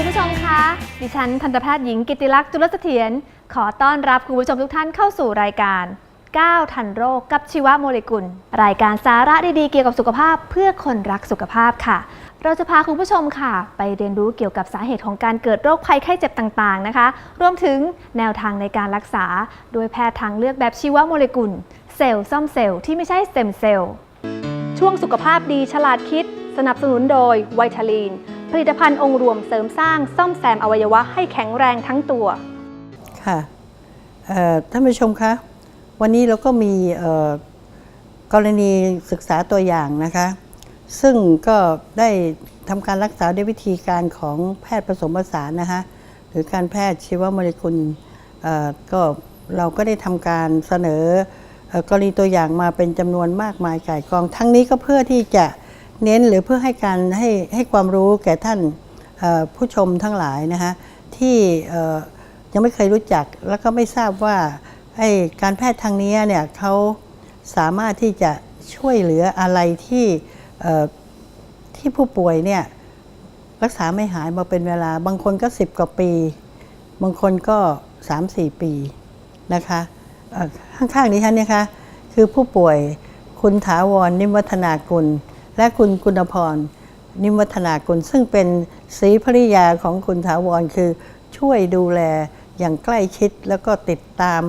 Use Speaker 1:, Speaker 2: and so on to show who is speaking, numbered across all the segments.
Speaker 1: คุณผู้ชมคะ ดิฉันทันตแพทย์หญิงกิติลักษณ์จุลเสถียรขอต้อนรับคุณผู้ชมทุกท่านเข้าสู่รายการ9ทันโรคกับชีวโมเลกุล รายการสาระดีๆเกี่ยวกับสุขภาพเพื่อคนรักสุขภาพค่ะ เราจะพาคุณผู้ชมค่ะ ไปเรียนรู้เกี่ยวกับสาเหตุของการเกิดโรคภัยไข้เจ็บต่างๆนะคะ รวมถึงแนวทางในการรักษา โดยแพทย์ทางเลือกแบบชีวโมเลกุล เซลล์ซ่อมเซลล์ที่ไม่ใช่สเต็มเซลล์ช่วงสุขภาพดีฉลาดคิด สนับสนุนโดยไวทาลีน ผลิตภัณฑ์องค์รวมเสริมสร้างซ่อมแซมอวัยวะให้แข็งแรงทั้งตัว
Speaker 2: ค่ะท่านผู้ชมคะ วันนี้เราก็มีกรณีศึกษาตัวอย่างนะคะ ซึ่งก็ได้ทำการรักษาด้วยวิธีการของแพทย์ผสมผสานนะคะ หรือการแพทย์ชีวโมเลกุลก็เราก็ได้ทำการเสนออกรณีตัวอย่างมาเป็นจำนวนมากมายก่ายกอง ทั้งนี้ก็เพื่อที่จะ เน้นหรือเพื่อให้การให้ให้ความรู้แก่ท่านผู้ชมทั้งหลายนะคะที่ยังไม่เคยรู้จักแล้วก็ไม่ทราบว่าไอ้การแพทย์ทางนี้เนี่ยเขาสามารถที่จะช่วยเหลืออะไรที่ที่ผู้ป่วยเนี่ยรักษาไม่หายมาเป็นเวลา บางคนก็ 10 กว่าปี บางคนก็ 3-4 ปีนะคะข้างๆนี้ท่านเนี่ยคะคือผู้ป่วยคุณถาวรนิมวัฒนากุล และคุณกุณพร นิมวัฒนากุลซึ่งเป็นศรีภริยาของคุณถาวรคือช่วยดูแลอย่างใกล้ชิดแล้วก็ติดตาม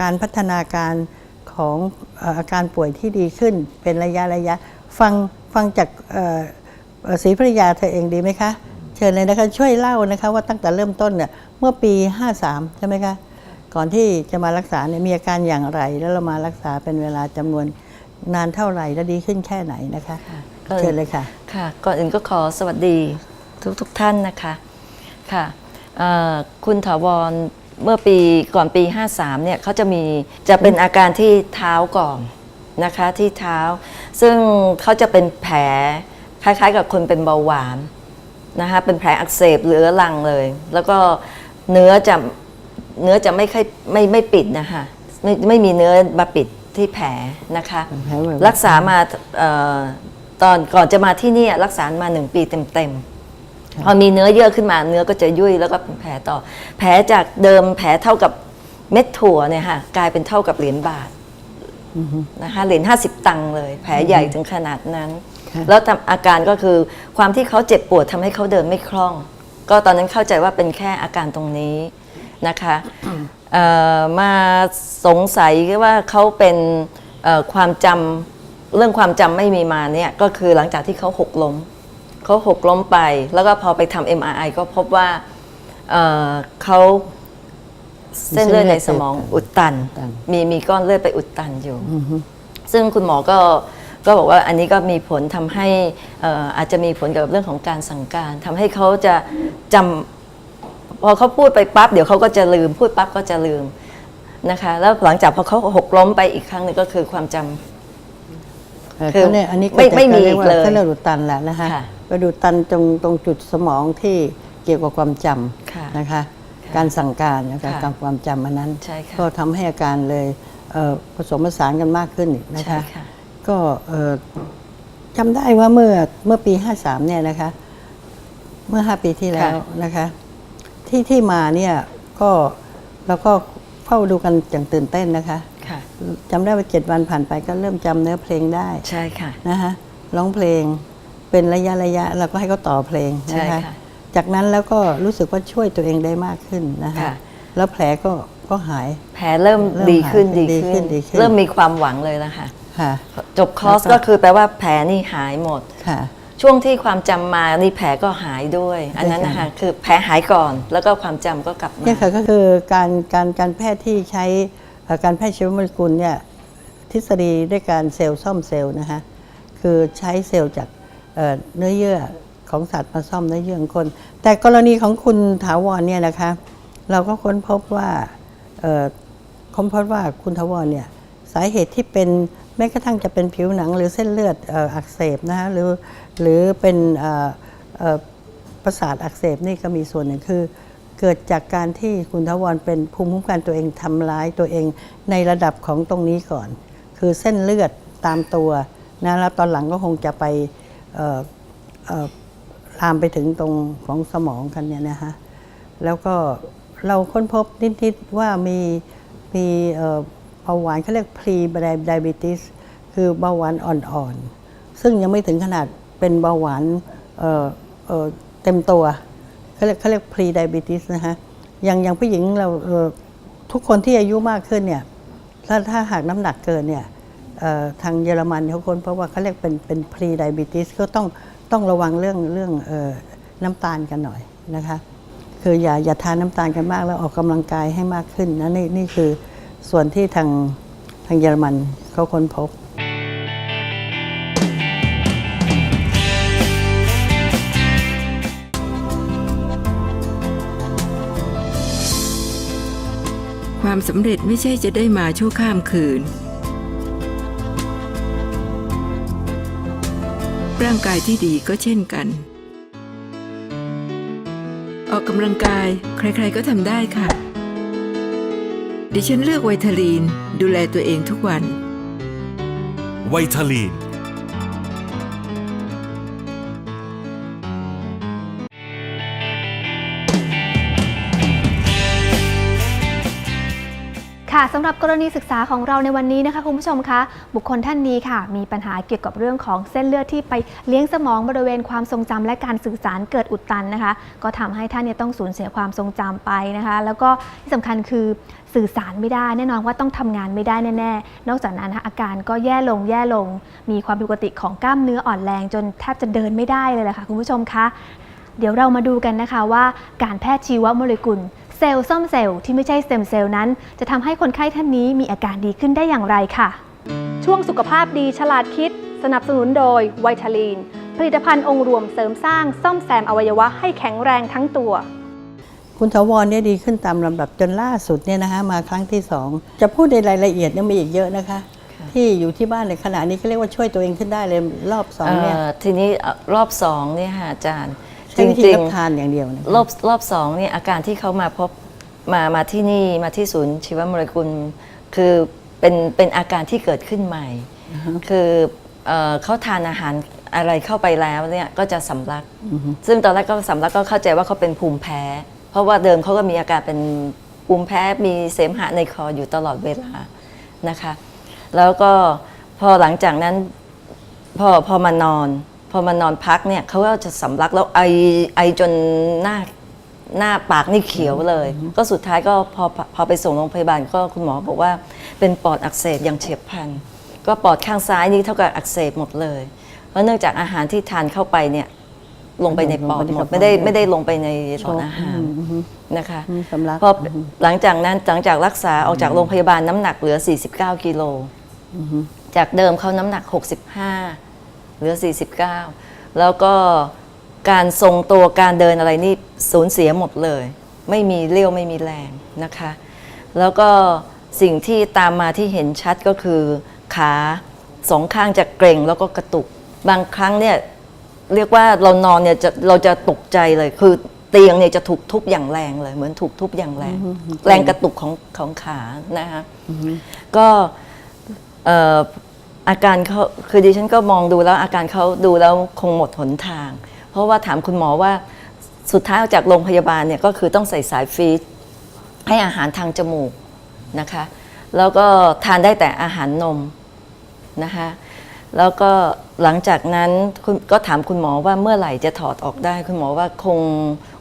Speaker 2: การพัฒนาการของอาการป่วยที่ดีขึ้นเป็นระยะระยะ ฟังฟังจากศรีภริยาเธอเองดีไหมคะ เชิญเลยนะคะช่วยเล่านะคะว่าตั้งแต่เริ่มต้นเนี่ยเมื่อปี 53 ใช่ไหมคะ ก่อนที่จะมารักษาเนี่ยมีอาการอย่างไร แล้วเรามารักษาเป็นเวลาจำนวน นานเท่าไหร่และดีขึ้นแค่ไหนนะคะ
Speaker 3: ก็
Speaker 2: เชิญเลยค่ะ
Speaker 3: ค่ะ ก่อนอื่นก็ขอสวัสดีทุกทุกๆท่านนะคะค่ะเอ่อคุณถาวรเมื่อปีก่อนปี 53เนี่ยเขาจะมีจะเป็นอาการที่เท้าก่อนนะคะที่เท้า ซึ่งเขาจะเป็นแผลคล้ายๆ กับคนเป็นเบาหวานนะคะเป็นแผลอักเสบเรื้อรังเลย แล้วก็เนื้อจะเนื้อจะไม่ค่อยไม่ไม่ปิดนะคะไม่ไม่มีเนื้อมาปิด ที่แผลนะคะ
Speaker 2: เป็นแผลไวๆ
Speaker 3: รักษามาเอ่อตอนก่อนจะมาที่เนี่ยรักษามาหนึ่งปีเต็มๆพอมีเนื้อเยอะขึ้นมาเนื้อก็จะยุ่ยแล้วก็เป็นแผลต่อ แผลจากเดิมแผลเท่ากับเม็ดถั่วเนี่ยค่ะกลายเป็นเท่ากับเหรียญบาทนะคะเหรียญห้าสิบตังค์เลย แผลใหญ่ถึงขนาดนั้น
Speaker 2: ค่ะ
Speaker 3: แล้วทำอาการก็คือความที่เขาเจ็บปวดทำให้เขาเดินไม่คล่อง ก็ตอนนั้นเข้าใจว่าเป็นแค่อาการตรงนี้ นะคะเอ่อมาสงสัยว่าเขาเป็นเอ่อความจำเรื่องความจำไม่มีมาเนี่ยก็คือหลังจากที่เขาหกล้มเขาหกล้มไป แล้วก็พอไปทำ MRI ก็พบว่าเอ่อเขาเส้นเลือดในสมองอุดตัน
Speaker 2: ตัน
Speaker 3: มีมีก้อนเลือดไปอุดตันอยู่ ซึ่งคุณหมอก็ก็บอกว่าอันนี้ก็มีผลทำให้เอ่ออาจจะมีผลเกี่ยวกับเรื่องของการสั่งการทำให้เขาจะจำ พอเขาพูดไปปั๊บเดี๋ยวเขาก็จะลืม พูดปั๊บก็จะลืมนะคะ แล้วหลังจากพอเขาหกล้มไปอีกครั้งหนึงก็คือความจำ
Speaker 2: เอ่อ
Speaker 3: คือ
Speaker 2: เขาเนี่ยอันนี้ก็
Speaker 3: ไม่
Speaker 2: จะ
Speaker 3: ไม่มี
Speaker 2: รียกว่า
Speaker 3: อีกเลย
Speaker 2: เส้นเลือดอุดตันแหละนะคะ
Speaker 3: ค่ะ
Speaker 2: ไปดูดตันตรงตรงจุดสมองที่เกี่ยวกับความจำ
Speaker 3: ค่ะ
Speaker 2: นะคะ การสั่งการนะคะ
Speaker 3: ค่ะ
Speaker 2: การความจำอันนั้น
Speaker 3: ใช่ค่ะ
Speaker 2: ก็ทำให้อาการเลยเอ่อผสมผสานกันมากขึ้นนะ
Speaker 3: ใช่
Speaker 2: คะ
Speaker 3: ค่ะ
Speaker 2: ก็เอ่อจำได้ว่าเมื่อเมื่อปี 53 เนี่ยนะคะ เมื่อ 5 ปีที่แล้วนะคะ ที่ที่มาเนี่ยก็เราก็เฝ้าดูกันอย่างตื่นเต้นนะคะ
Speaker 3: ค่ะ
Speaker 2: จำได้ว่า7วันผ่านไปก็เริ่มจำเนื้อเพลงได้
Speaker 3: ใช่ค่ะ
Speaker 2: นะคะร้องเพลงเป็นระยะระยะเราก็ให้เขาต่อเพลง
Speaker 3: ใช่
Speaker 2: นะคะ
Speaker 3: ค่ะ
Speaker 2: จากนั้นแล้วก็รู้สึกว่าช่วยตัวเองได้มากขึ้นนะคะ
Speaker 3: ค่ะ
Speaker 2: แล้วแผลก็ก็หาย
Speaker 3: แผลเริ่ม
Speaker 2: เริ่ม
Speaker 3: ดีขึ้น
Speaker 2: หาย
Speaker 3: ดี
Speaker 2: ดีขึ้
Speaker 3: ขึ้
Speaker 2: น
Speaker 3: น
Speaker 2: ดีขึ้น
Speaker 3: เริ่มมีความหวังเลยแล้วค่ะ
Speaker 2: ค่ะ
Speaker 3: จบคอร์ส
Speaker 2: แล้วก็
Speaker 3: ก็คือแปลว่าแผลนี่หายหมด
Speaker 2: ค่ะ
Speaker 3: ช่วงที่ความจำมานี่แผลก็หายด้วย อันนั้นนะคะคือแผลหายก่อนแล้วก็ความจำก็กลับมา
Speaker 2: เนี่ยค่ะก็คือการการการแพทย์ที่ใช้เอ่อการแพทย์ชีวโมเลกุลเนี่ยทฤษฎีด้วยการเซลล์ซ่อมเซลล์นะคะคือใช้เซลล์จากเอ่อเนื้อเยื่อของสัตว์มาซ่อมเนื้อเยื่อของคน แต่กรณีของคุณถาวรเนี่ยนะคะ เราก็ค้นพบว่าเอ่อค้นพบว่าคุณถาวรเนี่ยสาเหตุที่เป็นแม้กระทั่งจะเป็นผิวหนังหรือเส้นเลือดอักเสบนะคะหรือหรือเป็นประสาทอักเสบนี่ก็มีส่วนหนึ่งคือ เกิดจากการที่คุณทวรเป็นภูมิคุ้มกันตัวเองทำร้ายตัวเองในระดับของตรงนี้ก่อน คือเส้นเลือดตามตัวนะแล้วตอนหลังก็คงจะไปลามไปถึงตรงของสมองกันเนี่ยนะฮะแล้วก็เราค้นพบนิดๆว่ามีมีเาหวานเขาเรียก pre diabetes คือเบาหวานอ่อนๆ ซึ่งยังไม่ถึงขนาดเป็นเบาหวานเอ่อเเต็มตัวเขาเรียกเขาเรียก pre diabetes นะฮะอย่างอย่างผู้หญิงเราเทุกคนที่อายุมากขึ้นเนี่ยถ้าถ้าหากน้ำหนักเกินเนี่ยทางเยอรมันเขาค้นเพราะว่าเขาเรียกเป็นเป็น pre diabetes ก็ต้องต้องระวังเรื่องเรื่องออน้ำตาลกันหน่อยนะคะ คืออย่าอย่าทานน้ำตาลกันมากแล้วออกกำลังกายให้มากขึ้นนะนี่นี่คือ ส่วนที่ทางทางเยอรมันเขาค้นพบ
Speaker 4: ความสำเร็จไม่ใช่จะได้มาชั่วข้ามคืน ร่างกายที่ดีก็เช่นกัน ออกกำลังกายใครๆก็ทำได้ค่ะ ดิฉันเลือกไวทาลีน ดูแลตัวเองทุกวัน
Speaker 5: ไวทาลีน
Speaker 1: ค่ะสำหรับกรณีศึกษาของเราในวันนี้นะคะคุณผู้ชมคะบุคคลท่านนี้ค่ะ มีปัญหาเกี่ยวกับเรื่องของเส้นเลือดที่ไปเลี้ยงสมองบริเวณความทรงจำและการสื่อสารเกิดอุดตันนะคะ ก็ทำให้ท่านเนี่ยต้องสูญเสียความทรงจำไปนะคะ แล้วก็ที่สำคัญคือสื่อสารไม่ได้ แน่นอนว่าต้องทำงานไม่ได้แน่ๆ นอกจากนั้นนะอาการก็แย่ลงแย่ลง มีความผิดปกติของกล้ามเนื้ออ่อนแรง จนแทบจะเดินไม่ได้เลยแหละค่ะคุณผู้ชมคะเดี๋ยวเรามาดูกันนะคะว่าการแพทย์ชีวโมเลกุล เซลล์ซ่อมเซลล์ที่ไม่ใช่สเต็มเซลล์นั้น จะทำให้คนไข้ท่านนี้มีอาการดีขึ้นได้อย่างไรค่ะ ช่วงสุขภาพดีฉลาดคิด สนับสนุนโดยไวทาลีน ผลิตภัณฑ์องค์รวมเสริมสร้างซ่อมแซมอวัยวะให้แข็งแรงทั้งตัว
Speaker 2: คุณถาวรเนี่ยดีขึ้นตามลำดับจนล่าสุดเนี่ยนะคะมาครั้งที่สองจะพูดในรายละเอียดเนี่ยมีอีกเยอะนะคะ ที่อยู่ที่บ้านในขณะนี้เขาเรียกว่าช่วยตัวเองขึ้นได้เลยรอบสองเนี่ย
Speaker 3: เอ่อทีนี้เอ่อรอบสองเนี่ยค่ะอาจารย์
Speaker 2: ใช้วิธี
Speaker 3: จริ
Speaker 2: รั
Speaker 3: ง
Speaker 2: บทานอย่างเดียวนะ
Speaker 3: ๆรอบรอบสองเนี่ยอาการที่เขามาพบมามาที่นี่มาที่ศูนย์ชีวโมเลกุล คือเป็นเป็นอาการที่เกิดขึ้นใหม่ คือเอ่อเขาทานอาหารอะไรเข้าไปแล้วเนี่ยก็จะสำลัก ซึ่งตอนแรกก็สำลักก็เข้าใจว่าเขาเป็นภูมิแพ้ เพราะว่าเดิมเขาก็มีอาการเป็นภูมิแพ้มีเสมหะในคออยู่ตลอดเวลานะคะ แล้วก็พอหลังจากนั้นพอพอมานอน พอมานอนพักเนี่ยเขาก็จะสำลักแล้วไอไอจนหน้าหน้าปากนี่เขียวเลย ก็สุดท้ายก็พอพอไปส่งโรงพยาบาลก็คุณหมอบอกว่าเป็นปอดอักเสบอย่างเฉียบพลันก็ปอดข้างซ้ายนี่เท่ากับอักเสบหมดเลย เพราะเนื่องจากอาหารที่ทานเข้าไปเนี่ยลงไปในปอดหมดไม่ได้ไม่ได้ลงไปในหลอดอาหารนะคะ
Speaker 2: มีสำลัก
Speaker 3: พอหลังจากนั้นหลังจากรักษาออกจากโรงพยาบาลน้ำหนักเหลือ 49 กิโลจากเดิมเขาน้ำหนัก 65 เหลือ 49 แล้วก็การทรงตัวการเดินอะไรนี่สูญเสียหมดเลย ไม่มีเรี่ยวไม่มีแรงนะคะ แล้วก็สิ่งที่ตามมาที่เห็นชัดก็คือ ขาสองข้างจะเกร็งแล้วก็กระตุก บางครั้งเนี่ยเรียกว่าเรานอนเนี่ยจะเราจะตกใจเลยคือเตียงเนี่ยจะถูกทุบอย่างแรงเลย เหมือนถูกทุบอย่างแรง แรงกระตุกของของขานะคะก็เอาการเขาคือดิฉันก็มองดูแล้วอาการเขาดูแล้วคงหมดหนทาง เพราะว่าถามคุณหมอว่าสุดท้ายออกจากโรงพยาบาลเนี่ยก็คือต้องใส่สายฟีดให้อาหารทางจมูกนะคะ แล้วก็ทานได้แต่อาหารนมนะคะแล้วก็หลังจากนั้นก็ถามคุณหมอว่าเมื่อไหร่จะถอดออกได้ คุณหมอว่าคง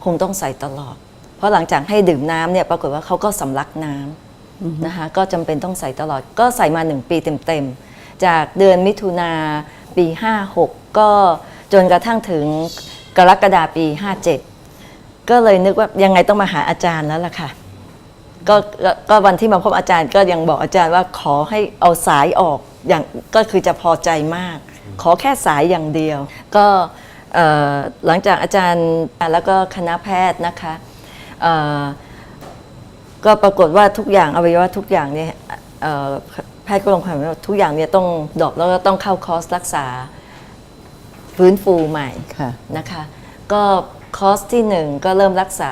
Speaker 3: คงต้องใส่ตลอด เพราะหลังจากให้ดื่มน้ำเนี่ยปรากฏว่าเขาก็สำลักน้ำนะคะก็จำเป็นต้องใส่ตลอดก็ใส่มา1ปีเต็มๆ จากเดือนมิถุนาปี 56 ก็จนกระทั่งถึงกรกฎาปี 57 ก็เลยนึกว่ายังไงต้องมาหาอาจารย์แล้วล่ะค่ะก็ก็วันที่มาพบอาจารย์ก็ยังบอกอาจารย์ว่าขอให้เอาสายออกอย่างก็คือจะพอใจมาก ขอแค่สายอย่างเดียว ก็หลังจากอาจารย์แล้วก็คณะแพทย์นะคะก็ปรากฏว่าทุกอย่างอวัยวะทุกอย่างเนี่ย แพทย์ก็ลงความเห็นว่าทุกอย่างเนี่ยต้องดรอปแล้วก็ต้องเข้าคอร์สรักษาฟื้นฟูใหม่
Speaker 2: ค่ะ
Speaker 3: นะคะ ก็คอร์สที่หนึ่งก็เริ่มรักษา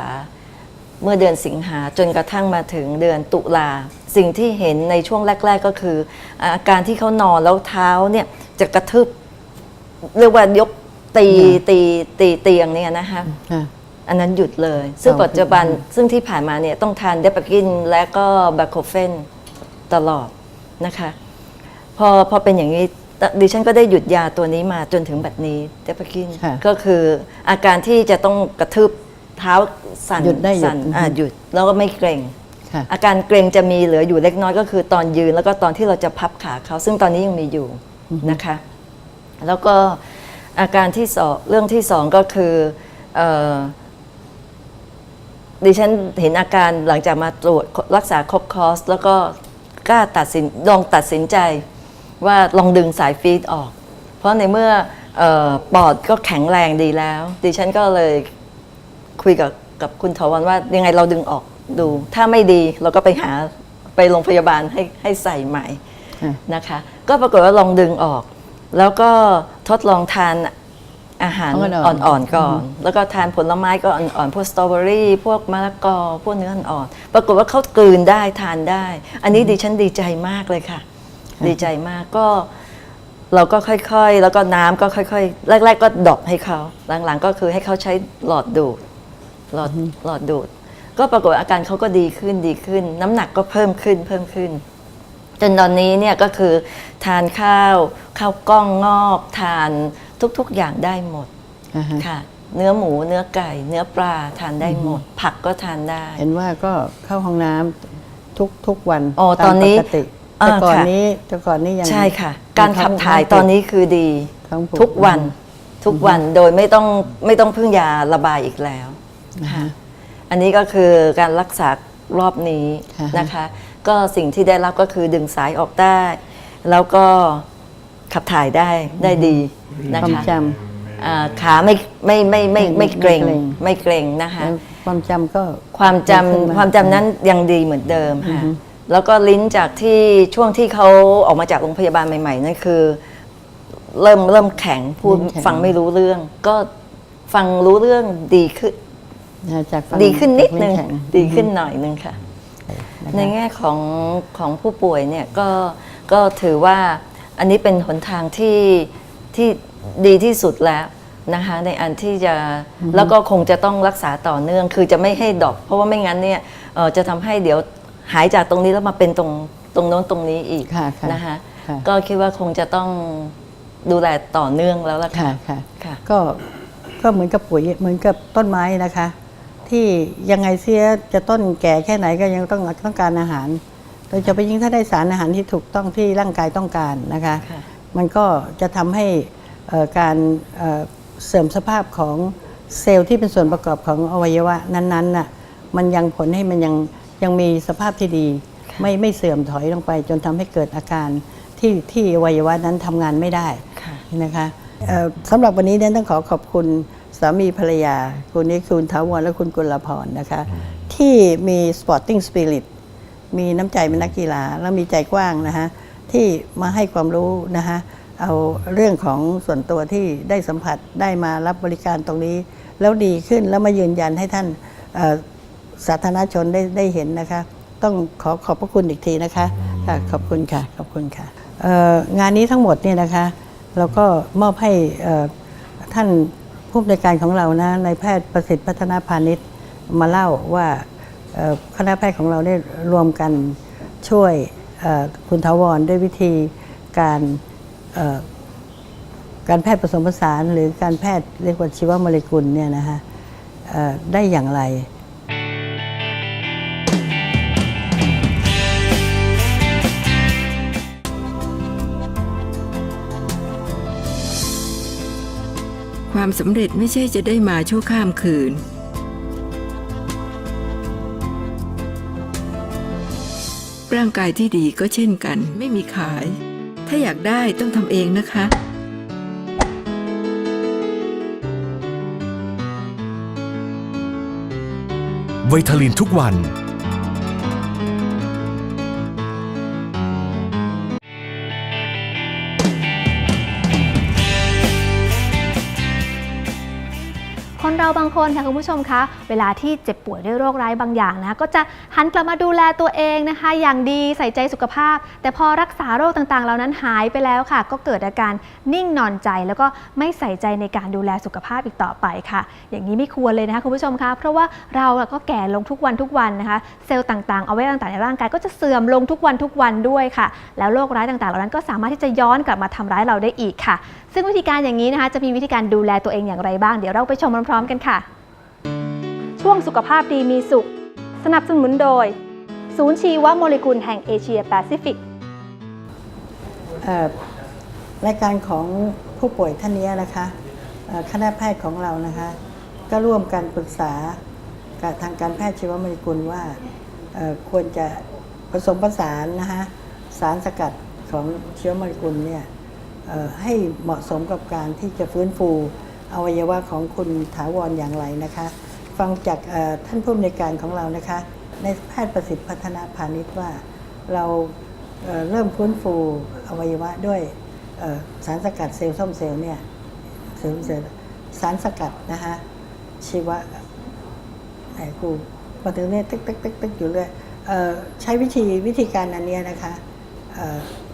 Speaker 3: เมื่อเดือนสิงหาจนกระทั่งมาถึงเดือนตุลาสิ่งที่เห็นในช่วงแรก ๆ ก็คือ อาการที่เขานอนแล้วเท้าเนี่ยจะกระทึบเรียกว่ายกตี
Speaker 2: อืม
Speaker 3: ตีตีเตียงเนี่ยนะคะ
Speaker 2: ค่ะ
Speaker 3: อันนั้นหยุดเลย ซึ่ง
Speaker 2: เอา
Speaker 3: ปัจจุบัน
Speaker 2: อืม
Speaker 3: ซึ่งที่ผ่านมาเนี่ยต้องทานเดปากินและก็แบคโคเฟนตลอด นะคะพอพอเป็นอย่างนี้ตดิฉันก็ได้หยุดยาตัวนี้มาจนถึงบัดนี้เดปากิน
Speaker 2: ค่ะ
Speaker 3: ก็คืออาการที่จะต้องกระทืบเท้าสั่น
Speaker 2: หยุดได้หยุด
Speaker 3: สั่นอ่า
Speaker 2: อือฮึ
Speaker 3: หยุดแล้วก็ไม่เกรง
Speaker 2: ค่ะ
Speaker 3: อาการเกรงจะมีเหลืออยู่เล็กน้อยก็คือตอนยืนแล้วก็ตอนที่เราจะพับขาเขาซึ่งตอนนี้ยังมีอยู่นะคะ แล้วก็อาการที่สองเรื่องที่สองก็คือเออดิฉันเห็นอาการหลังจากมาตรวจรักษาครบคอร์สแล้วก็ กล้าตัดสินลองตัดสินใจว่าลองดึงสายฟีดออก เพราะในเมื่อเออปอดก็แข็งแรงดีแล้ว ดิฉันก็เลยคุยกับกับคุณถาวรว่ายังไงเราดึงออกดู ถ้าไม่ดีเราก็ไปหาไปโรงพยาบาลให้ให้ใส่ใหม่
Speaker 2: ค่ะ
Speaker 3: นะคะ ก็ปรากฏว่าลองดึงออก แล้วก็ทดลองทาน อาหาร
Speaker 2: ของอ่อนๆ
Speaker 3: อ่อนๆก่อน แล้วก็ทานผลไม้ก็อ่อนๆพวกสตรอเบอรี่พวกมะละกอพวกเนื้ออ่อนๆปรากฏว่าเขากลืนได้ทานได้ อันนี้ดิฉันดีใจมากเลยค่ะ ดีใจมากก็เราก็ค่อยๆ แล้วก็น้ำก็ค่อยๆ แรก ๆ ก็ดรอปให้เขาหลังๆ ก็คือให้เขาใช้หลอดดูดหลอดหลอดดูด ก็ปรากฏว่าอาการเขาก็ดีขึ้นดีขึ้น น้ำหนักก็เพิ่มขึ้นเพิ่มขึ้น จนตอนนี้เนี่ยก็คือทานข้าวข้าวกล้องงอกทาน ทุก ๆอย่างได้หมด
Speaker 2: อ่าฮะ
Speaker 3: ค่ะ เนื้อหมูเนื้อไก่ เนื้อปลาทานได้หมด ผักก็ทานได้
Speaker 2: เห็นว่าก็เข้าห้องน้ำทุกทุกวัน
Speaker 3: อ๋อา
Speaker 2: ม
Speaker 3: ตอนนี้
Speaker 2: ปกติ
Speaker 3: อ่า
Speaker 2: แต่ก่อน
Speaker 3: ค่ะ
Speaker 2: นี้แต่ก่อนนี้ยัง
Speaker 3: ใช่ค่ะ การขับถ่าย
Speaker 2: ท้ง
Speaker 3: ตอนนี้คือดี
Speaker 2: ท้องผูก
Speaker 3: ทุกวันทุกวันโดยไม่ต้องไม่ต้องพึ่งยาระบายอีกแล้วค่ะอันนี้ก็คือการรักษารอบนี้
Speaker 2: ค่ะ
Speaker 3: นะคะ ก็สิ่งที่ได้รับก็คือดึงสายออกได้ แล้วก็ ขับถ่ายได้ได้ดีนะ
Speaker 2: ความ
Speaker 3: คะ
Speaker 2: จ
Speaker 3: อ่าขาไม่ไม่ไม่ไม่
Speaker 2: ไม่
Speaker 3: ไม่เกรง
Speaker 2: ไม่เกร็ง
Speaker 3: ไม่เกรงนะำคะ
Speaker 2: แล้วความจำก็
Speaker 3: ความจ
Speaker 2: ดีขึ้นำม
Speaker 3: ความจำนั้นยังดีเหมือนเดิมค่ะแล้วก็ลิ้นจากที่ช่วงที่เขาออกมาจากโรงพยาบาลใหม่ ๆ นั่นคือ เริ่มเริ่มแข็งพูด
Speaker 2: ลิ้นแข็ง
Speaker 3: ฟังไม่รู้เรื่อง ก็ฟังรู้เรื่องดีขึ้น
Speaker 2: นะจากฟัง
Speaker 3: ดีขึ้นนิดนึง
Speaker 2: จากลิ้แข็
Speaker 3: ดีขึ้นหน่อยนึงค่ะ ในแง่ของของผู้ป่วยเนี่ยก็ก็ถือว่า อันนี้เป็นหนทางที่ที่ดีที่สุดแล้วนะคะในอันที่จะแล้วก็คงจะต้องรักษาต่อเนื่อง คือจะไม่ให้ดรอปเพราะว่าไม่งั้นเนี่ยเอ่อจะทำให้เดี๋ยวหายจากตรงนี้แล้วมาเป็นตรงตรงโน้นตรงนี้อีก
Speaker 2: ค่ะค่ะ
Speaker 3: นะคะ
Speaker 2: ค่ะ
Speaker 3: ก็คิดว่าคงจะต้องดูแลต่อเนื่องแล้วล่ะ
Speaker 2: ค่ะ
Speaker 3: ค่ะ
Speaker 2: ค่ะ
Speaker 3: ค่ะ
Speaker 2: ก็ก็เหมือนกับปุ๋ยเหมือนกับต้นไม้นะคะ ที่ยังไงเสียจะต้นแก่แค่ไหนก็ยังต้องต้องการอาหาร โดยเฉพาะยิ่งถ้าได้สารอาหารที่ถูกต้องที่ร่างกายต้องการนะคะ
Speaker 3: ค่ะ
Speaker 2: มันก็จะทำให้เอ่อการเอ่อเสื่อมสภาพของเซลล์ที่เป็นส่วนประกอบของอวัยวะนั้นๆน่ะมันยังผลให้มันยังยังมีสภาพที่ดี ไม่ไม่เสื่อมถอยลงไป จนทำให้เกิดอาการที่ที่อวัยวะนั้นทำงานไม่ได้
Speaker 3: ค่ะ
Speaker 2: นะคะเอ่อสำหรับวันนี้เนี่ยต้องขอขอบคุณสามีภรรยา คุณนิคุณทาวรและคุณกุลพรนะคะ ที่มี sporting spirit มีน้ำใจเป็นนักกีฬาแล้วมีใจกว้างนะคะที่มาให้ความรู้นะคะเอาเรื่องของส่วนตัวที่ได้สัมผัสได้มารับบริการตรงนี้ แล้วดีขึ้นแล้วมายืนยันให้ท่านสาธารณชนได้ได้เห็นนะคะ ต้องขอขอบพระคุณอีกทีนะคะค่ะขอบคุณค่ะขอบคุณค่ะงานนี้ทั้งหมดเนี่ยนะคะเราก็มอบให้ท่านผู้อำนวยการของเรานะในายแพทย์ประสิทธิ์พัฒนาพาณิชย์มาเล่าว่า คณะแพทย์ของเราได้รวมกันช่วยคุณทาวรด้วยวิธีการการแพทย์ผสมผสานหรือการแพทย์เรียกว่าชีวโมเลกุลเนี่ยนะคะได้อย่างไร
Speaker 4: ความสำเร็จไม่ใช่จะได้มาชั่วข้ามคืน ร่างกายที่ดีก็เช่นกัน ไม่มีขาย ถ้าอยากได้ต้องทำเองนะคะ
Speaker 5: ไวทาลินทุกวัน
Speaker 1: คนเราบาง คนค่ะคุณผู้ชมคะเวลาที่เจ็บป่วยด้วยโรคร้ายบางอย่างนะก็จะหันกลับมาดูแลตัวเองนะคะ อย่างดีใส่ใจสุขภาพ แต่พอรักษาโรคต่างๆ เหล่านั้นหายไปแล้วค่ะ ก็เกิดอาการนิ่งนอนใจ แล้วก็ไม่ใส่ใจในการดูแลสุขภาพอีกต่อไปค่ะ อย่างนี้ไม่ควรเลยนะคะคุณผู้ชมคะเพราะว่าเราอะก็แก่ลงทุกวันทุกวันนะคะ เซลล์ต่างๆเอาไว้ต่างๆในร่างกายก็จะเสื่อมลงทุกวันทุกวันด้วยค่ะ แล้วโรคร้ายต่างๆ เหล่านั้นก็สามารถที่จะย้อนกลับมาทำร้ายเราได้อีกค่ะ ซึ่งวิธีการอย่างนี้นะคะจะมีวิธีการดูแลตัวเองอย่างไรบ้าง เดี๋ยวเราไปชมพร้อมๆกันค่ะ ช่วงสุขภาพดีมีสุข สนับสนุนโดย ศูนย์ชีวโมเลกุลแห่งเอเชียแปซิฟิก
Speaker 2: รายการของผู้ป่วยท่านนี้นะคะคณะแพทย์ของเรานะคะ ก็ร่วมกันปรึกษากับทางการแพทย์ชีวโมเลกุลว่าควรจะผสมผสานนะคะสารสกัดของเชีวโมเลกุลเนี่ยให้เหมาะสมกับการที่จะฟื้นฟูอวัยวะของคุณถาวรอย่างไรนะคะ ฟังจากท่านผู้อำนวยการของเรานะคะ ในแพทย์ประสิทธิ์พัฒนาพาณิชย์ว่าเราเเริ่มฟื้นฟูอวัยวะด้วยสารสกัดเซลล์ส้มเซลล์เนี่ยเซลล์เซลล์สารสกัดนะคะชีวะไหนครูมาถึงเนี่ยตึกตึกตึกตึกอยู่เลยเอ่อใช้วิธีวิธีการอันเนี้ยนะคะ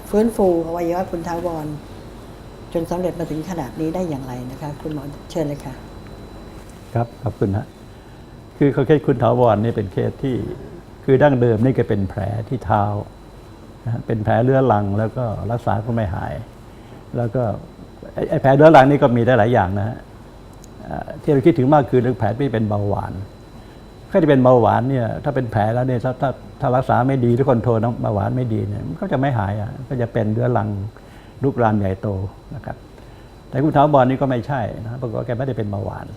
Speaker 2: ฟื้นฟูอวัยวะคุณทาวร จนสำเร็จมาถึงขนาดนี้ได้อย่างไรนะคะ คุณหมอเชิญเลยค่ะ
Speaker 6: ครับ ขอบคุณฮะ คือเขาเคสคุณถาวรนี่เป็นเคสที่คือดั้งเดิมนี่ก็เป็นแผลที่เท้านะเป็นแผลเรื้อรังแล้วก็รักษาก็ไม่หาย แล้วก็ไอ้แผลเรื้อรังนี่ก็มีได้หลายอย่างนะฮะที่เราคิดถึงมากคือเรื่องแผลที่เป็นเบาหวานถ้าจะเป็นเบาหวานเนี่ยถ้าเป็นแผลแล้วเนี่ยถ้าถ้าถ้ารักษาไม่ดีหรือคอนโทรลเบาหวานไม่ดีเนี่ยมันก็จะไม่หายอะก็จะเป็นเรื้อรังลุกรานใหญ่โตนะครับแต่คุณถาวรนี่ก็ไม่ใช่นะปรากฏว่าแกไม่ได้เป็นเบาหวาน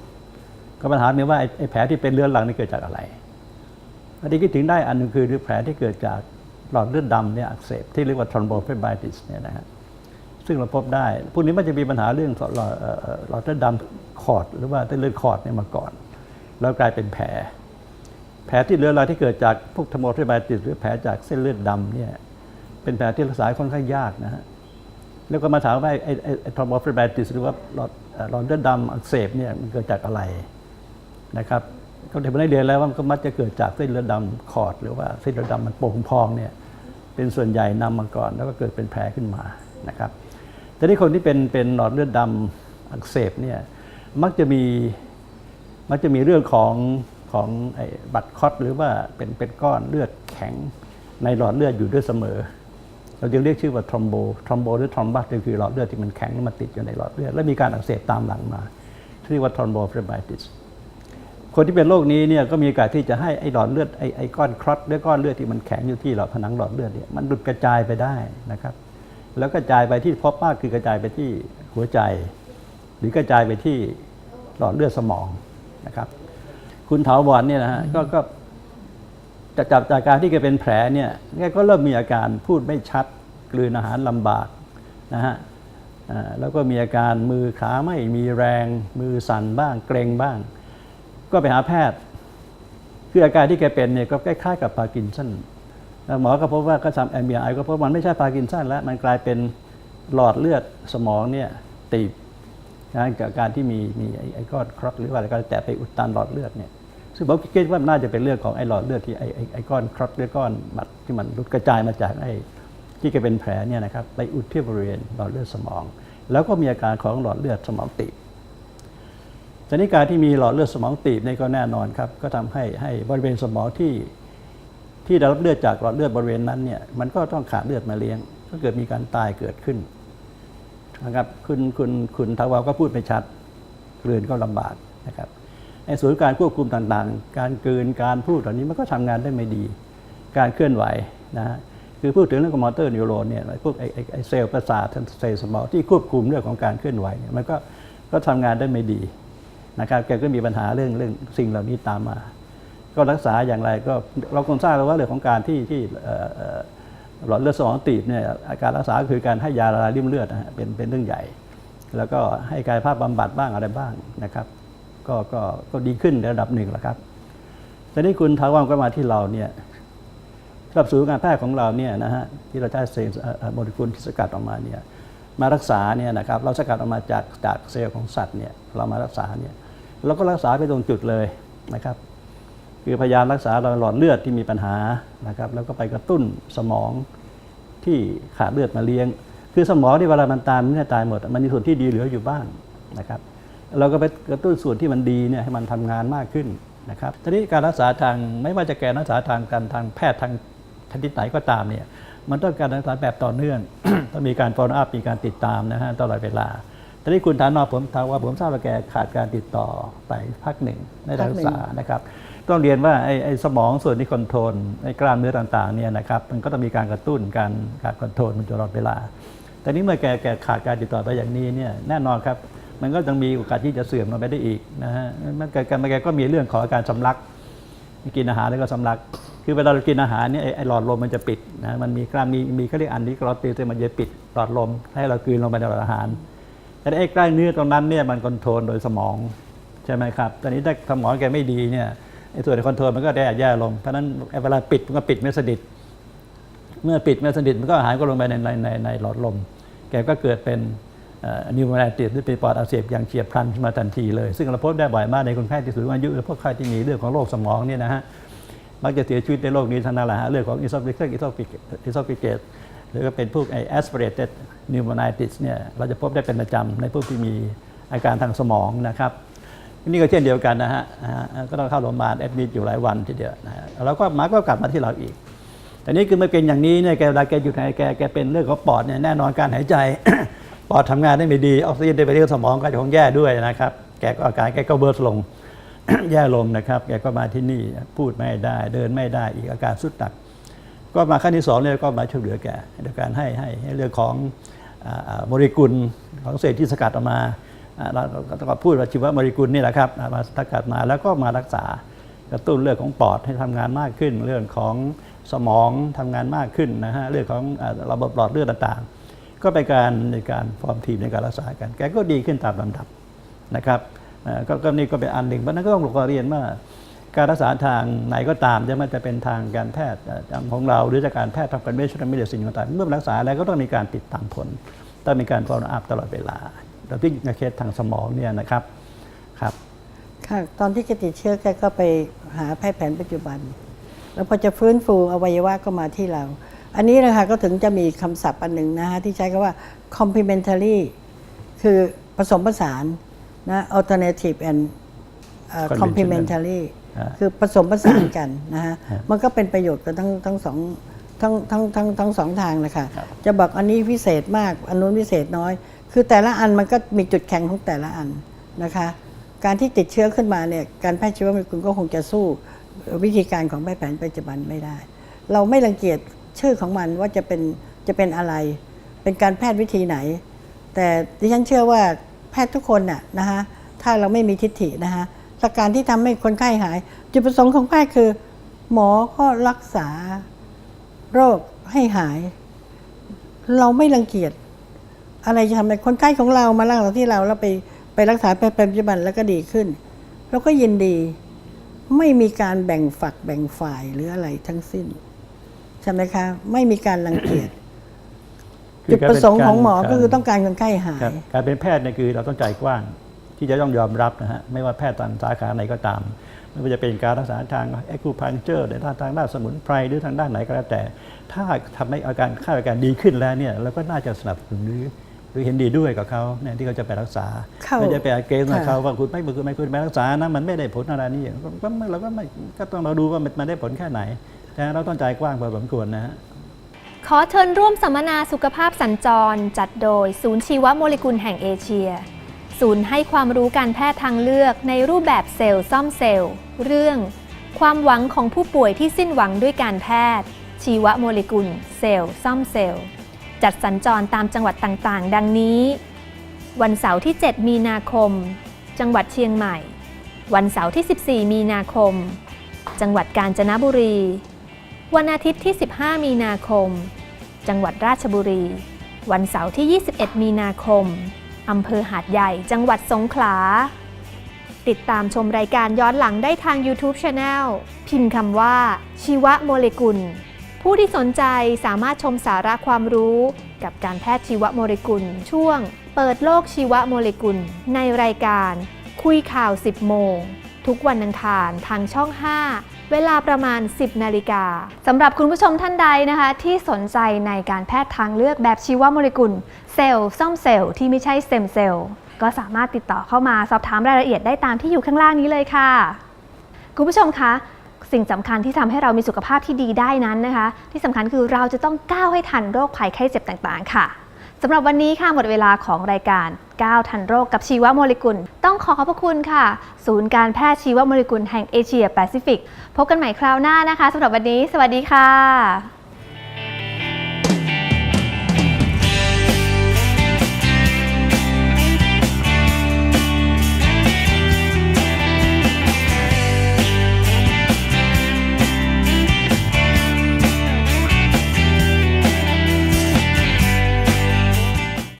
Speaker 6: ก็ปัญหาเนี่ยว่าไอ้แผลที่เป็นเรื้อรังนี่เกิดจากอะไรอันนี้คิดถึงได้อันหนึงคือแผลที่เกิดจากหลอดเลือดดำเนี่ยอักเสบที่เรียกว่า thrombophlebitis เนี่ยนะฮะซึ่งเราพบได้พวกนี้มันจะมีปัญหาเรื่องหลอดเอ่อเอ่อหลอดเลือดดำขอดหรือว่าเส้นเลือดขอดเนี่ยมาก่อน แล้วกลายเป็นแผล แผลที่เรื้อรังที่เกิดจากพวก thrombophlebitis หรือแผลจากเส้นเลือดดำเนี่ยเป็นแผลที่รักษาค่อนข้างยากนะฮะแล้วก็มาถามว่าไอ้ไอ้ไอ้ทรอมโบฟลบติสหรือว่าหลอดหลอดเลือดดำอักเสบเนี่ยมันเกิดจากอะไร นะครับก็เดี๋ยวผมได้เรียนแล้วว่ามันก็มักจะเกิดจากเส้นเลือดดำขอด หรือว่าเส้นเลือดดำมันโป่งพองเนี่ยเป็นส่วนใหญ่นำมาก่อน แล้วก็เกิดเป็นแผลขึ้นมานะครับแต่ที่คนที่เป็นเป็นหลอดเลือดดำอักเสบเนี่ยมักจะมีมักจะมีเรื่องของของไอ้บัตรคอตหรือว่าเป็นเป็นก้อนเลือดแข็งในหลอดเลือดอยู่ด้วยเสมอ เราจึงเรียกชื่อว่าทรอมโบทรอมโบหรือทรอมบัสก็คือหลอดเลือดที่มันแข็งแล้วมันติดอยู่ในหลอดเลือด แล้วมีการอักเสบตามหลังมาที่เรียกว่าทรอมโบฟลบติส คนที่เป็นโรคนี้เนี่ยก็มีโอกาสที่จะให้ไอ้หลอดเลือดไอ้ไอ้ก้อนคลอตหรือก้อนเลือดที่มันแข็งอยู่ที่หลอดผนังหลอดเลือดเนี่ยมันหลุดกระจายไปได้นะครับ แล้วกระจายไปที่พบมากคือกระจายไปที่หัวใจ หรือกระจายไปที่หลอดเลือดสมองนะครับ คุณเถาวรเนี่ยนะฮะก็ก็จากจากจากการที่แกเป็นแผลเนี่ยแกก็เริ่มมีอาการพูดไม่ชัดกลืนอาหารลำบากนะฮะแล้วก็มีอาการมือขาไม่มีแรงมือสั่นบ้างเกรงบ้าง ก็ไปหาแพทย์ คืออาการที่แกเป็นเนี่ยก็ใกล้ๆกับพาร์กินสันหมอก็พบว่าก็ทำ MRI ก็พบว่ามันไม่ใช่พาร์กินสันแล้วมันกลายเป็นหลอดเลือดสมองเนี่ยตีบนะจากการที่มีมีไอ้ไอก้อนครอตหรือว่าอะไรก็แต่ไปอุดตันหลอดเลือดเนี่ยซึ่งผมคิดว่าน่าจะเป็นเรื่องของไอ้หลอดเลือดที่ไอ้ไอ้ไอก้อนครอตหรือก้อนบัดที่มันรุดกระจายมาจากไอ้ที่แกเป็นแผลเนี่ยนะครับไปอุดที่บริเวณหลอดเลือดสมอง แล้วก็มีอาการของหลอดเลือดสมองตีบ ชนิดการที่มีหลอดเลือดสมองตีบนี่ก็แน่นอนครับ ก็ทำให้ให้บริเวณสมองที่ที่ได้รับเลือดจากหลอดเลือดบริเวณนั้นเนี่ยมันก็ต้องขาดเลือดมาเลี้ยง ก็เกิดมีการตายเกิดขึ้นนะครับคุณคุณคุณทาวาก็พูดไม่ชัดกลืนก็ลำบากนะครับไอ้ศูนการควบคุมต่างๆ การกลืนการพูดเหล่านี้มันก็ทำงานได้ไม่ดี การเคลื่อนไหวนะคือพูดถึงเรื่องของมอเตอร์นิวโรนเนี่ยพวกไอ้ไอ้ไอเซลล์ประสาทเซลล์สมองที่ควบคุมเรื่องของการเคลื่อนไหวเนี่ยมันก็ก็ทำงานได้ไม่ดี นะครับแกก็มีปัญหาเรื่องเรื่องสิ่งเหล่านี้ตามมา ก็รักษาอย่างไรก็เราคงทราบแล้วว่าเรื่องของการที่ที่หลอดเลือดสมองตีบเนี่ยอาการรักษาคือการให้ยาละลายริ่มเลือดนะฮะเป็นเป็นเรื่องใหญ่ แล้วก็ให้กายภาพบำบัดบ้างอะไรบ้างนะครับก็ก็ก็ดีขึ้นในระดับหนึ่งแล้วครับแต่นี่คุณทาวามก็มาที่เราเนี่ยสำหรับศูนย์การแพทย์ของเราเนี่ยนะฮะที่เราใช้เซลล์โมเลกุลที่สกัดออกมาเนี่ยมารักษาเนี่ยนะครับเราสกัดออกมาจากจากเซลล์ของสัตว์เนี่ยเรามารักษาเนี่ย แล้วก็รักษาไปตรงจุดเลยนะครับคือพยายามรักษาหลอดเลือดที่มีปัญหานะครับแล้วก็ไปกระตุ้นสมองที่ขาดเลือดมาเลี้ยง คือสมองที่เวลามันตายมันไม่ได้ตายหมด มันมีส่วนที่ดีเหลืออยู่บ้างนะครับ เราก็ไปกระตุ้นส่วนที่มันดีเนี่ยให้มันทำงานมากขึ้นนะครับทีนี้การรักษาทางไม่ว่าจะแก่รักษาทางการทางแพทย์ทางชนิดไหนก็ตามเนี่ยมันต้องการรักษาแบบต่อเนื่องต้องมีการ follow up มีการติดตามนะฮะตลอดเวลา ทีนี้คุณฐานนอผมถามว่าผมทราบว่าแกขาดการติดต่อไปพักหนึ่งในการรักษานะครับ ต้องเรียนว่าไอ้ไอ้สมองส่วนที่คอนโทรลไอ้กล้ามเนื้อต่างๆเนี่ยนะครับมันก็ต้องมีการกระตุ้นการการคอนโทรลมันตลอดเวลา แต่นี้เมื่อแกแกขาดการติดต่อไปอย่างนี้เนี่ยแน่นอนครับมันก็ยังมีโอกาสที่จะเสื่อมลงไปได้อีกนะฮะมันแกแกก็มีเรื่องของอาการสำลักกินอาหารแล้วก็สำลัก คือเวลาเรากินอาหารเนี่ยไอ้ไอ้หลอดลมมันจะปิดนะมันมีกล้ามมีมีเขาเรียกอันนี้กรอติลมันจะปิดหลอดลมให้เรากลืนลงไปในหลอดอาหาร แต่ไอ้กล้ามเนื้อตรงนั้นเนี่ยมันคอนโทรลโดยสมองใช่ไหมครับตอนนี้ถ้าสมองแกไม่ดีเนี่ยไอ้ส่วนที่คอนโทรลมันก็แย่แย่ลง เพราะนั้นเวลาปิดมันก็ปิดไม่สนิทเมื่อปิดไม่สนิทมันก็หายก็ลงไปในในในหลอดลม แกก็เกิดเป็นนิวโมไนติสหรือเป็นปอดอักเสบอย่างเฉียบพลันขึ้นมาทันทีเลย ซึ่งเราพบได้บ่อยมากในคนไข้ที่สูงอายุหรือพวกไข้ที่มีเรื่องของโรคสมองเนี่ยนะฮะมักจะเสียชีวิตในโรคนี้ทั้งนั้นแหละฮะเรื่องของ esophageal esophageal หรือก็เก็เป็นพวกไอ aspirated pneumonitis เนี่ยเราจะพบได้เป็นประจำในพวกที่มีอาการทางสมองนะครับนี่ก็เช่นเดียวกันนะฮะก็ต้องเข้าโรงพยาบาลแอดมิดอยู่หลายวันทีเดียวนะฮะแล้วก็มาก็กลับมาที่เราอีก แต่นี่คือไม่เป็นอย่างนี้เนี่ยแกเวลาแกอยู่ในแกแกเป็นเรื่องของปอดเนี่ยแน่นอนการหายใจปอดทำงานได้ไม่ดีออกซิเจนได้ไปที่สมองก็จะคงแย่ด้วยนะครับ แกก็อาการแกก็เบิร์สลงแย่ลงนะครับ แกก็มาที่นี่พูดไม่ได้ เดินไม่ได้อีกอาการสุดหนัก ก็มาขั้นที่สองเนี่ยก็มาช่วยเหลือแกโดยการให้ให้ให้เรื่องของโมเลกุลของเศษที่สกัดออกมาเราก็พูดว่าชีวโมเลกุลนี่แหละครับมาสกัดมาแล้วก็มารักษากระตุ้นเรื่องของปอดให้ทำงานมากขึ้น เรื่องของสมองทำงานมากขึ้นนะฮะเรื่องของระบบหลอดเลือดต่างๆ ก็เป็นการในการฟอร์มทีมในการรักษากัน แกก็ดีขึ้นตามลำดับนะครับก็นี่ก็เป็นอันหนึ่งเพราะนั้นก็ต้องเรียนว่า การรักษาทางไหนก็ตามจะมันจะเป็นทางการแพทย์ของเราหรือจากการแพทย์ทาง conventional medicine ต่างๆเมื่อรักษาแล้วก็ต้องมีการติดตามผลต้องมีการ follow up ตลอดเวลาแต่ที่ในเคสทางสมองเนี่ยนะครับครับ
Speaker 2: ค่ะตอนที่แกติดเชื้อแกก็ไปหาแพทย์แผนปัจจุบัน แล้วพอจะฟื้นฟูอวัยวะก็มาที่เรา อันนี้นะคะก็ถึงจะมีคำศัพท์อันหนึ่งนะฮะที่ใช้คำว่า complementary คือผสมผสานนะ alternative and เอ่อ complementary
Speaker 6: ฮะ
Speaker 2: คือผสมผสานกันนะฮะ
Speaker 6: ฮะ
Speaker 2: มันก็เป็นประโยชน์กับทั้งทั้งสองทั้งทั้งทั้งทั้งสองทางเลยค่ะ จะบอกอันนี้พิเศษมาก อันนู้นพิเศษน้อย คือแต่ละอันมันก็มีจุดแข็งของแต่ละอันนะคะ การที่ติดเชื้อขึ้นมาเนี่ยการแพทย์ชีววิทยาก็คงจะสู้วิธีการของแพทย์แผนปัจจุบันไม่ได้ เราไม่รังเกียจชื่อของมันว่าจะเป็นจะเป็นอะไร เป็นการแพทย์วิธีไหน แต่ดิฉันเชื่อว่าแพทย์ทุกคนน่ะนะคะถ้าเราไม่มีทิฏฐินะคะ หลักการที่ทำให้คนไข้หาย จุดประสงค์ของแพทย์คือ หมอก็รักษาโรคให้หาย เราไม่รังเกียจอะไรจะทำให้คนไข้ของเรามารักษาที่เราแล้วไปไปรักษาเป็นปัจจุบันแล้วก็ดีขึ้นเราก็ยินดีไม่มีการแบ่งฝักแบ่งฝ่ายหรืออะไรทั้งสิ้นใช่ไหมคะ ไม่มีการรังเกียจจุดประสงค์ของหมอก็คือต้องการคนไข้หา
Speaker 6: ครับ
Speaker 2: ย
Speaker 6: การเป็นแพทย์เนี่ยคือเราต้องใจกว้าง ที่จะต้องยอมรับนะฮะไม่ว่าแพทย์ทางสาขาไหนก็ตาม ไม่ว่าจะเป็นการรักษาทางแอคูพังเจอร์หรือทางทางด้านสมุนไพรหรือทางด้านไหนก็แล้วแต่ ถ้าทำให้อาการค่าอาการดีขึ้นแล้วเนี่ยเราก็น่าจะสนับสนุนหรือหรือเห็นดีด้วยกับเขาเนี่ยที่เขาจะไปรักษา
Speaker 2: เข้า
Speaker 6: ไม่จะไปอาเกนกับ
Speaker 2: ค่ะ
Speaker 6: เขาว่าคุณไม่คุณไม่คุณไปรักษานะมันไม่ได้ผลอะไรนี่ก็ก็ไม่เราก็ไม่ก็ต้องเราดูว่ามันมันได้ผลแค่ไหนนะเราต้องใจกว้างพอสมควรนะฮะ
Speaker 7: ขอเชิญร่วมสัมมนาสุขภาพสัญจร จัดโดย ศูนย์ชีวโมเลกุลแห่งเอเชีย ศูนย์ให้ความรู้การแพทย์ทางเลือกในรูปแบบเซลล์ซ่อมเซลล์ เรื่อง ความหวังของผู้ป่วยที่สิ้นหวังด้วยการแพทย์ ชีวโมเลกุล เซลล์ซ่อมเซลล์ จัดสัญจรตามจังหวัดต่างๆ ดังนี้ วันเสาร์ที่ 7 มีนาคม จังหวัดเชียงใหม่ วันเสาร์ที่ 14 มีนาคม จังหวัดกาญจนบุรี วันอาทิตย์ที่ 15 มีนาคม จังหวัดราชบุรี วันเสาร์ที่ 21 มีนาคม อำเภอหาดใหญ่จังหวัดสงขลา ติดตามชมรายการย้อนหลังได้ทาง YouTube Channel พิมพ์คำว่า ชีวโมเลกุล ผู้ที่สนใจสามารถชมสาระความรู้ กับการแพทย์ชีวโมเลกุล ช่วง เปิดโลกชีวโมเลกุล ในรายการ
Speaker 1: คุยข่าว 10 โมง ทุกวันอังคารทางช่อง 5 เวลาประมาณ 10 นาฬิกาสำหรับคุณผู้ชมท่านใดนะคะ ที่สนใจในการแพทย์ทางเลือกแบบชีวโมเลกุล เซลล์ซ่อมเซลล์ที่ไม่ใช่สเตมเซลล์ก็สามารถติดต่อเข้ามาสอบถามรายละเอียดได้ตามที่อยู่ข้างล่างนี้เลยค่ะ คุณผู้ชมคะสิ่งสำคัญที่ทำให้เรามีสุขภาพที่ดีได้นั้นนะคะ ที่สำคัญคือเราจะต้องก้าวให้ทันโรคภัยไข้เจ็บต่างๆ ค่ะสำหรับวันนี้ค่ะหมดเวลาของรายการ ก้าวทันโรคกับชีวโมเลกุล ต้องขอขอบพระคุณค่ะ ศูนย์การแพทย์ชีวโมเลกุลแห่งเอเชียแปซิฟิก พบกันใหม่คราวหน้านะคะสำหรับวันนี้ สวัสดีค่ะ